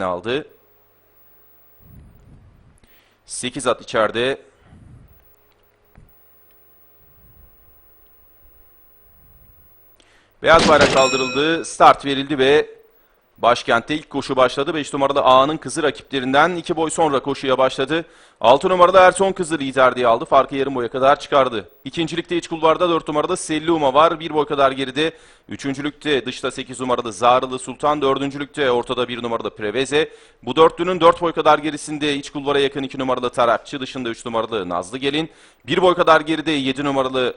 aldı. 8 at içeride. Beyaz bayrak kaldırıldı. Start verildi ve başkentte ilk koşu başladı. 5 numaralı A'nın kızı rakiplerinden 2 boy sonra koşuya başladı. 6 numaralı Erson kızı liderliği aldı. Farkı yarım boya kadar çıkardı. İkincilikte iç kulvarda 4 numarada Selluma var. 1 boy kadar geride. Üçüncülükte dışta 8 numaralı Zarılı Sultan. Dördüncülükte ortada 1 numaralı Preveze. Bu dörtlünün 4 boy kadar gerisinde iç kulvara yakın 2 numaralı Tarakçı. Dışında 3 numaralı Nazlı Gelin. 1 boy kadar geride 7 numaralı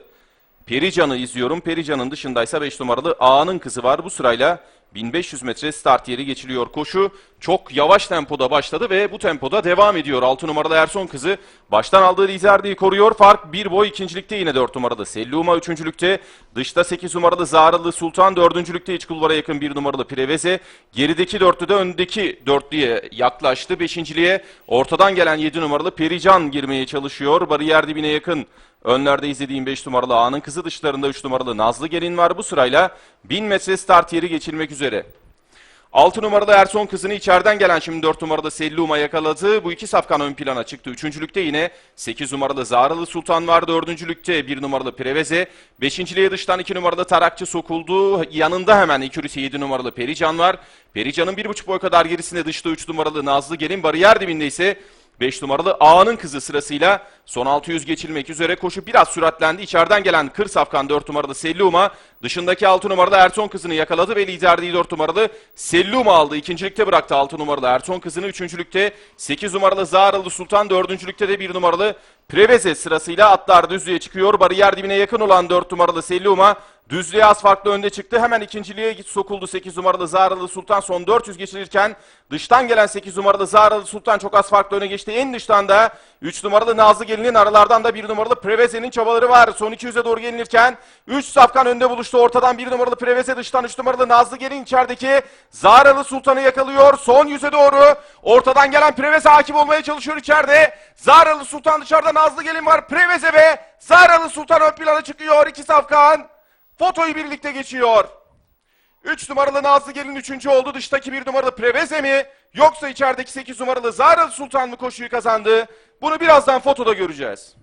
Perican'ı izliyorum. Perican'ın dışındaysa 5 numaralı A'nın kızı var. Bu sırayla 1500 metre start yeri geçiliyor. Koşu çok yavaş tempoda başladı ve bu tempoda devam ediyor. 6 numaralı Erson kızı baştan aldığı liderliği koruyor. Fark 1 boy ikincilikte yine 4 numaralı Selluma üçüncülükte. Dışta 8 numaralı Zaralı Sultan dördüncülükte iç kulvara yakın 1 numaralı Preveze. Gerideki dörtlü de öndeki dörtlüye yaklaştı. Beşinciliğe ortadan gelen 7 numaralı Perican girmeye çalışıyor. Bariyer dibine yakın Önlerde izlediğim 5 numaralı A'nın kızı dışlarında 3 numaralı Nazlı Gelin var. Bu sırayla 1000 metre start yeri geçilmek üzere. 6 numaralı Erson kızını içeriden gelen şimdi 4 numaralı Selluma yakaladı. Bu iki safkan ön plana çıktı. Üçüncülükte yine 8 numaralı Zaralı Sultan var. Dördüncülükte 1 numaralı Preveze. Beşinciliğe dıştan 2 numaralı Tarakçı sokuldu. Yanında hemen ikilisi 7 numaralı Perican var. Perican'ın 1,5 boy kadar gerisinde dışta 3 numaralı Nazlı Gelin. Bariyer dibinde ise 5 numaralı A'nın kızı sırasıyla son 600 geçilmek üzere koşu biraz süratlendi. İçeriden gelen Kır Safkan 4 numaralı Selluma dışındaki 6 numaralı Erson kızını yakaladı ve liderliği 4 numaralı Selluma aldı. İkincilikte bıraktı 6 numaralı Erson kızını. Üçüncülükte 8 numaralı Zaralı Sultan. Dördüncülükte de 1 numaralı Preveze sırasıyla atlar düzlüğe çıkıyor. Bariyer dibine yakın olan 4 numaralı Selluma düzlüğe az farklı önde çıktı. Hemen ikinciliğe sokuldu 8 numaralı Zaralı Sultan. Son 400 geçilirken dıştan gelen 8 numaralı Zaralı Sultan çok az farklı öne geçti. En dıştan da 3 numaralı Nazlı Gelin'in aralardan da 1 numaralı Preveze'nin çabaları var. Son 200'e doğru gelinirken 3 safkan önde buluştu. Ortadan 1 numaralı Preveze dıştan 3 numaralı Nazlı Gelin içerideki Zaralı Sultan'ı yakalıyor. Son 100'e doğru ortadan gelen Preveze hakim olmaya çalışıyor içeride. Zaralı Sultan dışarıda Nazlı Gelin var. Preveze ve Zaralı Sultan ön plana çıkıyor. 2 safkan fotoyu birlikte geçiyor. 3 numaralı Nazlı Gelin 3. oldu. Dıştaki 1 numaralı Preveze mi? Yoksa içerideki 8 numaralı Zaralı Sultan mı koşuyu kazandı? Bunu birazdan fotoda göreceğiz.